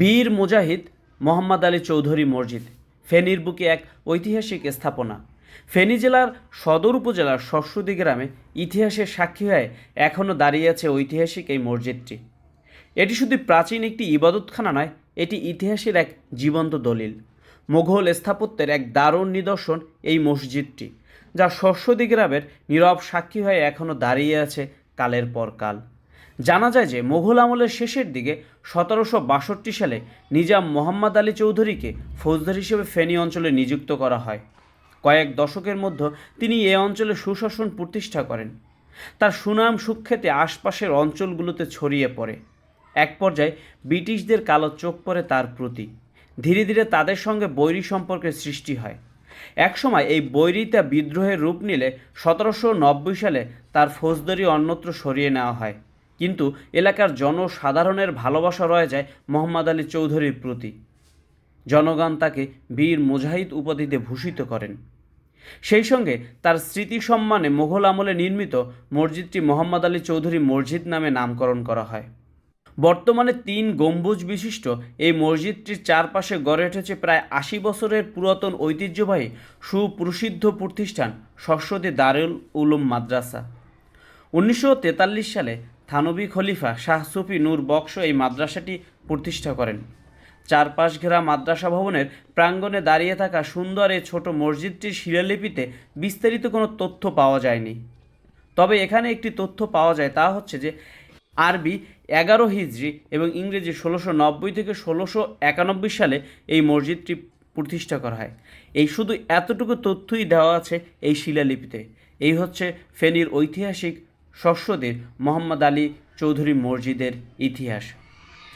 বীর মুজাহিদ মোহাম্মদ আলী চৌধুরী মসজিদ, ফেনীর বুকে এক ঐতিহাসিক স্থাপনা। ফেনী জেলার সদর উপজেলার শস্যদী গ্রামে ইতিহাসের সাক্ষী হয়ে এখনও দাঁড়িয়ে আছে ঐতিহাসিক এই মসজিদটি। এটি শুধু প্রাচীন একটি ইবাদতখানা নয়, এটি ইতিহাসের এক জীবন্ত দলিল। মোঘল স্থাপত্যের এক দারুণ নিদর্শন এই মসজিদটি, যা শস্যদী গ্রামের নীরব সাক্ষী হয়ে এখনও দাঁড়িয়ে আছে কালের পর কাল জানা যায় যে মোঘল আমলের শেষের দিকে সতেরোশো বাষট্টি সালে নিজাম মোহাম্মদ আলী চৌধুরীকে ফৌজদার হিসেবে ফেনী অঞ্চলে নিযুক্ত করা হয়। কয়েক দশকের মধ্যে তিনি এ অঞ্চলে সুশাসন প্রতিষ্ঠা করেন। তার সুনাম সুখ্যাতি আশপাশের অঞ্চলগুলোতে ছড়িয়ে পড়ে। এক পর্যায়ে ব্রিটিশদের কালো চোখ পড়ে তার প্রতি। ধীরে ধীরে তাদের সঙ্গে বৈরী সম্পর্কের সৃষ্টি হয়। একসময় এই বৈরিতা বিদ্রোহের রূপ নিলে সতেরোশো নব্বই সালে তার ফৌজদারি অন্যত্র সরিয়ে নেওয়া হয়। কিন্তু এলাকার জনসাধারণের ভালোবাসা রয়ে যায় মোহাম্মদ আলী চৌধুরীর প্রতি। জনগণ তাকে বীর মুজাহিদ উপাধিতে ভূষিত করেন। সেই সঙ্গে তার স্মৃতি সম্মানে মোঘল আমলে নির্মিত মসজিদটি মোহাম্মদ আলী চৌধুরী মসজিদ নামে নামকরণ করা হয়। বর্তমানে তিন গম্বুজ বিশিষ্ট এই মসজিদটির চারপাশে গড়ে উঠেছে প্রায় আশি বছরের পুরাতন ঐতিহ্যবাহী সুপ্রসিদ্ধ প্রতিষ্ঠান সরস্বতী দারুল উলুম মাদ্রাসা। উনিশশো তেতাল্লিশ সালে থানবী খলিফা শাহ সুফি নূর বক্স এই মাদ্রাসাটি প্রতিষ্ঠা করেন। চারপাশ ঘেরা মাদ্রাসা ভবনের প্রাঙ্গণে দাঁড়িয়ে থাকা সুন্দর এই ছোট মসজিদটির শিলালিপিতে বিস্তারিত কোনো তথ্য পাওয়া যায়নি। তবে এখানে একটি তথ্য পাওয়া যায় তা হচ্ছে যে, আরবি এগারো হিজড়ি এবং ইংরেজি ষোলোশো নব্বই থেকে ষোলোশো একানব্বই সালে এই মসজিদটি প্রতিষ্ঠা করা হয়। এই শুধু এতটুকু তথ্যই দেওয়া আছে এই শিলালিপিতে। এই হচ্ছে ফেনীর ঐতিহাসিক শস্যদের মোহাম্মদ আলী চৌধুরী মসজিদের ইতিহাস।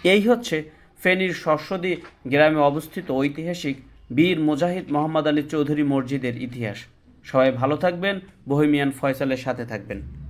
এই হচ্ছে ফেনীর শস্যদী গ্রামে অবস্থিত ঐতিহাসিক বীর মুজাহিদ মোহাম্মদ আলী চৌধুরী মসজিদের ইতিহাস। সবাই ভালো থাকবেন, বহিমিয়ান ফয়সালের সাথে থাকবেন।